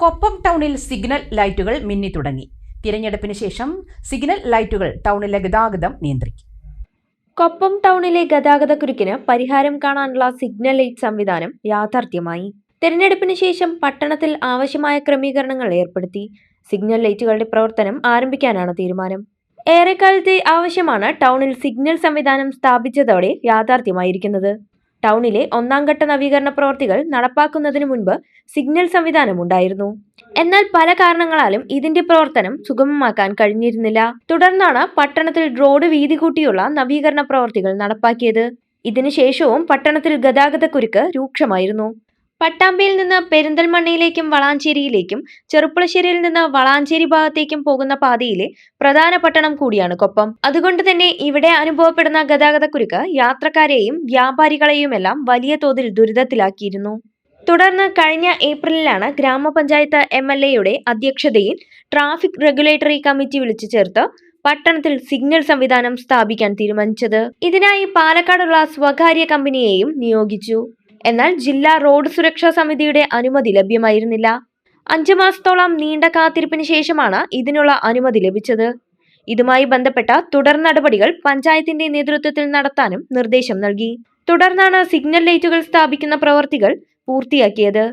കൊപ്പം ടൗണിൽ സിഗ്നൽ ലൈറ്റുകൾ മിന്നി തുടങ്ങി. തിരഞ്ഞെടുപ്പിന് ശേഷം സിഗ്നൽ ലൈറ്റുകൾ ടൗണിലെ ഗതാഗതം നിയന്ത്രിക്കും. കൊപ്പം ടൗണിലെ ഗതാഗതക്കുരുക്കിന് പരിഹാരം കാണാനുള്ള സിഗ്നൽ ലൈറ്റ് സംവിധാനം യാഥാർത്ഥ്യമായി. തെരഞ്ഞെടുപ്പിന് ശേഷം പട്ടണത്തിൽ ആവശ്യമായ ക്രമീകരണങ്ങൾ ഏർപ്പെടുത്തി. സിഗ്നൽ ലൈറ്റുകളുടെ പ്രവർത്തനം ആരംഭിക്കാനാണ് തീരുമാനം. ഏറെക്കാലത്തെ ആവശ്യമാണ് ടൗണിൽ സിഗ്നൽ സംവിധാനം സ്ഥാപിച്ചതോടെ യാഥാർത്ഥ്യമായിരിക്കുന്നത്. ടൗണിലെ ഒന്നാം ഘട്ട നവീകരണ പ്രവൃത്തികൾ നടപ്പാക്കുന്നതിന് മുൻപ് സിഗ്നൽ സംവിധാനം ഉണ്ടായിരുന്നു. എന്നാൽ പല കാരണങ്ങളാലും ഇതിന്റെ പ്രവർത്തനം സുഗമമാക്കാൻ കഴിഞ്ഞിരുന്നില്ല. തുടർന്നാണ് പട്ടണത്തിൽ റോഡ് വീതി കൂട്ടിയുള്ള നവീകരണ പ്രവർത്തികൾ നടപ്പാക്കിയത്. ഇതിനുശേഷവും പട്ടണത്തിൽ ഗതാഗതക്കുരുക്ക് രൂക്ഷമായിരുന്നു. പട്ടാമ്പിയിൽ നിന്ന് പെരിന്തൽമണ്ണയിലേക്കും വളാഞ്ചേരിയിലേക്കും ചെറുപ്പുളശ്ശേരിയിൽ നിന്ന് വളാഞ്ചേരി ഭാഗത്തേക്കും പോകുന്ന പാതയിലെ പ്രധാന പട്ടണം കൂടിയാണ് കൊപ്പം. അതുകൊണ്ട് തന്നെ ഇവിടെ അനുഭവപ്പെടുന്ന ഗതാഗതക്കുരുക്ക് യാത്രക്കാരെയും വ്യാപാരികളെയുമെല്ലാം വലിയ തോതിൽ ദുരിതത്തിലാക്കിയിരുന്നു. തുടർന്ന് കഴിഞ്ഞ ഏപ്രിലിലാണ് ഗ്രാമപഞ്ചായത്ത് എം എൽ എയുടെ അധ്യക്ഷതയിൽ ട്രാഫിക് റെഗുലേറ്ററി കമ്മിറ്റി വിളിച്ചു ചേർത്ത് പട്ടണത്തിൽ സിഗ്നൽ സംവിധാനം സ്ഥാപിക്കാൻ തീരുമാനിച്ചത്. ഇതിനായി പാലക്കാടുള്ള സ്വകാര്യ കമ്പനിയെയും നിയോഗിച്ചു. എന്നാൽ ജില്ലാ റോഡ് സുരക്ഷാ സമിതിയുടെ അനുമതി ലഭ്യമായിരുന്നില്ല. അഞ്ചു മാസത്തോളം നീണ്ട കാത്തിരിപ്പിന് ശേഷമാണ് ഇതിനുള്ള അനുമതി ലഭിച്ചത്. ഇതുമായി ബന്ധപ്പെട്ട തുടർ നടപടികൾ പഞ്ചായത്തിന്റെ നേതൃത്വത്തിൽ നടത്താനും നിർദ്ദേശം നൽകി. തുടർന്നാണ് സിഗ്നൽ ലൈറ്റുകൾ സ്ഥാപിക്കുന്ന പ്രവർത്തികൾ പൂർത്തിയാക്കിയത്.